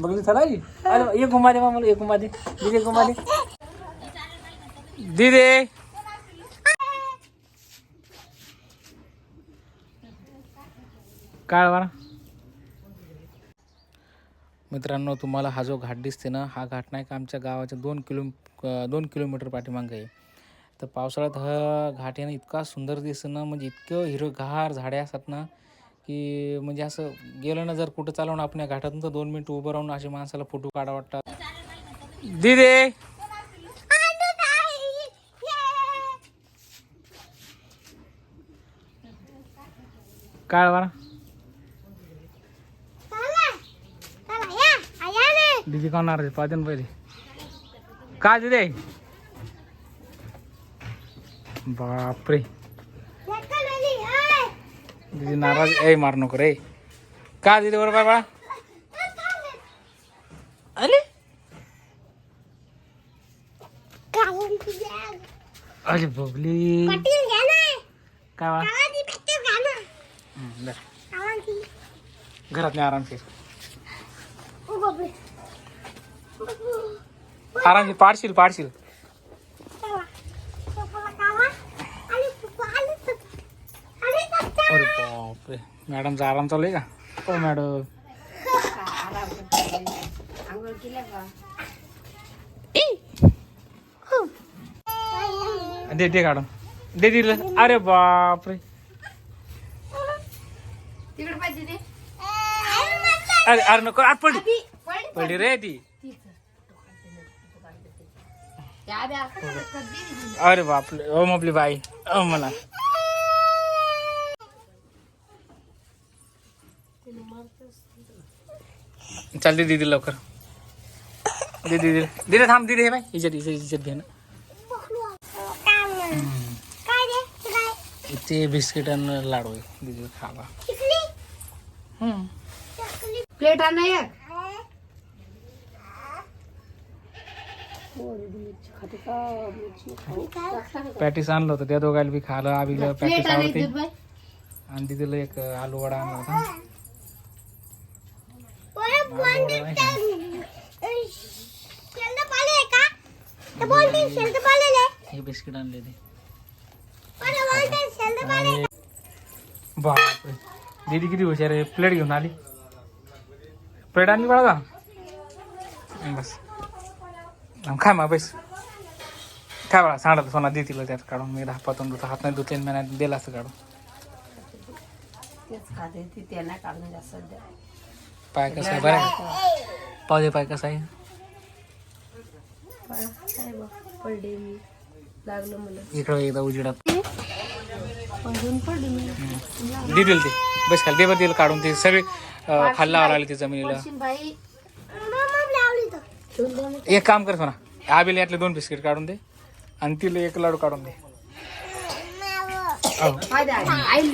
बघली चला जी अरे एक घुमा दे मला एक घुमा दे दीदी घुमा दे दीदी. काळ वारा मित्रांनो तुम्हाला हा जो घाट दिसते ना हा घाट नाही का आमच्या गावाच्या दोन किलो दोन किलोमीटर पाठीमागं आहे. तर पावसाळ्यात हा घाट आहे ना इतका सुंदर दिसतं ना म्हणजे इतकं हिरवगार झाडे असतात ना की म्हणजे असं गेलं ना जर कुठं चालवून आपल्या घाटातून तर दोन मिनिट उभं राहून असे माणसाला फोटो काढा वाटतात. दिदे! काळ वारा दीदी कोण रे पाहते ना पहिले. का दिदे? बापरे. दीदी नाराज ए मार नको रे. का दीदी बरोबर बाळा अरे? अरे बबली. काय वा हम्म, धर. घरात नाही आरामशीर आरामशीर पाडशील पाडशील अरे बापरे मॅडमचा आराम चालू आहे का? हो मॅडम. दे दे काढून दे दिलं. अरे बापरे. तिकडे पाहिजे ते. अरे अरे नको आत पडली पडली रे ती कधी अरे बापरे. ओ आपली बाई. ओ मला. चाल दे दीदी लवकर। दे दीदी दीदी थांब दीदी हे बाई। हिच्यात हिच्यात हिच्यात घे ना? ते बिस्किट आणि लाडू आहे दीदी खावा हम्म. प्लेट आण ना एक पॅटीस आणलं होतं त्या दोघायला बी खायला आवीला पॅटीस आण आवडते आणि तिथलं एक आलू वडा आणला होता नाही का? हे बिस्किट आणले ते बापरे. दीदी किती हुशार आहे. प्लेट घेऊन आली. प्लेट आणली बाळा. का बस काय मा बस. काय बाळा सांडा सोना दे तिला त्यात काढून. मी हातातून दुसरा हात नाही दुखले मी दिला असं काढून. तेच खाते ती त्यांना काढून जास्त द्या पाय कसा आहे? बरं आहे? पाव दे पाय कसा आहे. काय बघ पडले मी. लागलं मला. इकडं एकदा उजिडात. पडून पडली मी. दे दिल ते. बस खाली. दे बरं तिला काढून ते सगळे खाल्ला लागले ते जमिनीला. एक काम कर सोना. आबीला यातले दोन बिस्किट काढून दे आणि तिला एक लाडू काढून दे.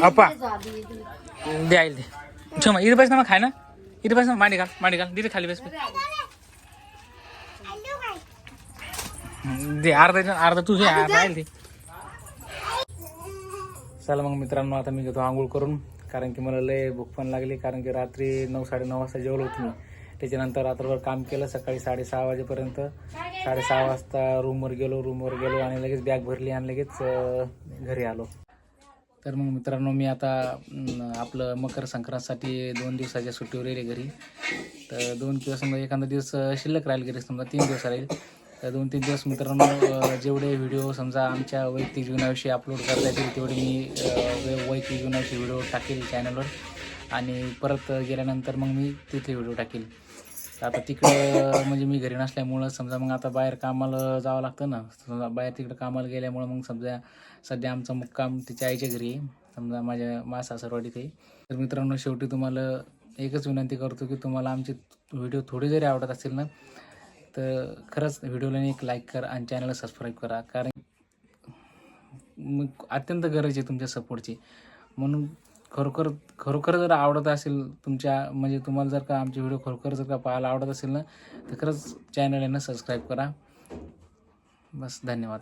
अप्पा. आधी. दे आईल दे छो इथे बस ना मग खाय ना. इथे बस ना मांडी घाल मांडी घाल. दिले खाली बस. दे अर्धा अर्धा तू घे चला मग मित्रांनो आता मी घेतो आंघोळ करून. कारण की मला लय भूक पण लागली कारण की रात्री नऊ साडेनऊ वाजता जेवलो होतो मी. त्याच्यानंतर रात्रभर काम केलं सकाळी साडेसहा वाजेपर्यंत. साडेसहा वाजता रूमवर गेलो रूमवर गेलो आणि लगेच बॅग भरली आणि लगेच घरी आलो. तर मग मित्रांनो मी आता आपलं मकर संक्रांतसाठी दोन दिवसाच्या सुट्टीवर येईल घरी. तर दोन किंवा समजा एखादा दिवस शिल्लक राहील घरी समजा तीन दिवस राहील. तर दोन तीन दिवस मित्रांनो जेवढे व्हिडिओ समजा आमच्या वैयक्तिक जीवनाविषयी अपलोड करता येतील तेवढे मी वैयक्तिक जीवनाविषयी व्हिडिओ टाकेल चॅनलवर आणि परत गेल्यानंतर मग मी तिथे व्हिडिओ टाकेल. तर आता तिकडं म्हणजे मी घरी नसल्यामुळं समजा मग आता बाहेर कामाला जावं लागतं ना समजा बाहेर तिकडं कामाला गेल्यामुळं मग समजा सध्या आमचा मुक्काम तिच्या आईच्या घरी आहे. समजा माझ्या मा सासरवाडीत आहे. तर मित्रांनो शेवटी तुम्हाला एकच विनंती करतो की तुम्हाला आमचे व्हिडिओ थोडे जरी आवडत असतील ना तर खरंच व्हिडिओला एक लाईक करा आणि चॅनलला सबस्क्राईब करा. कारण मग अत्यंत गरज आहे तुमच्या सपोर्टची म्हणून खरोखर खरोखर जर आवडत असेल तुमच्या म्हणजे तुम्हाला जर का आमचे व्हिडिओ खरोखर जर का पाहायला आवडत असेल ना तर खरंच चॅनल आहे ना सबस्क्राईब करा. बस धन्यवाद.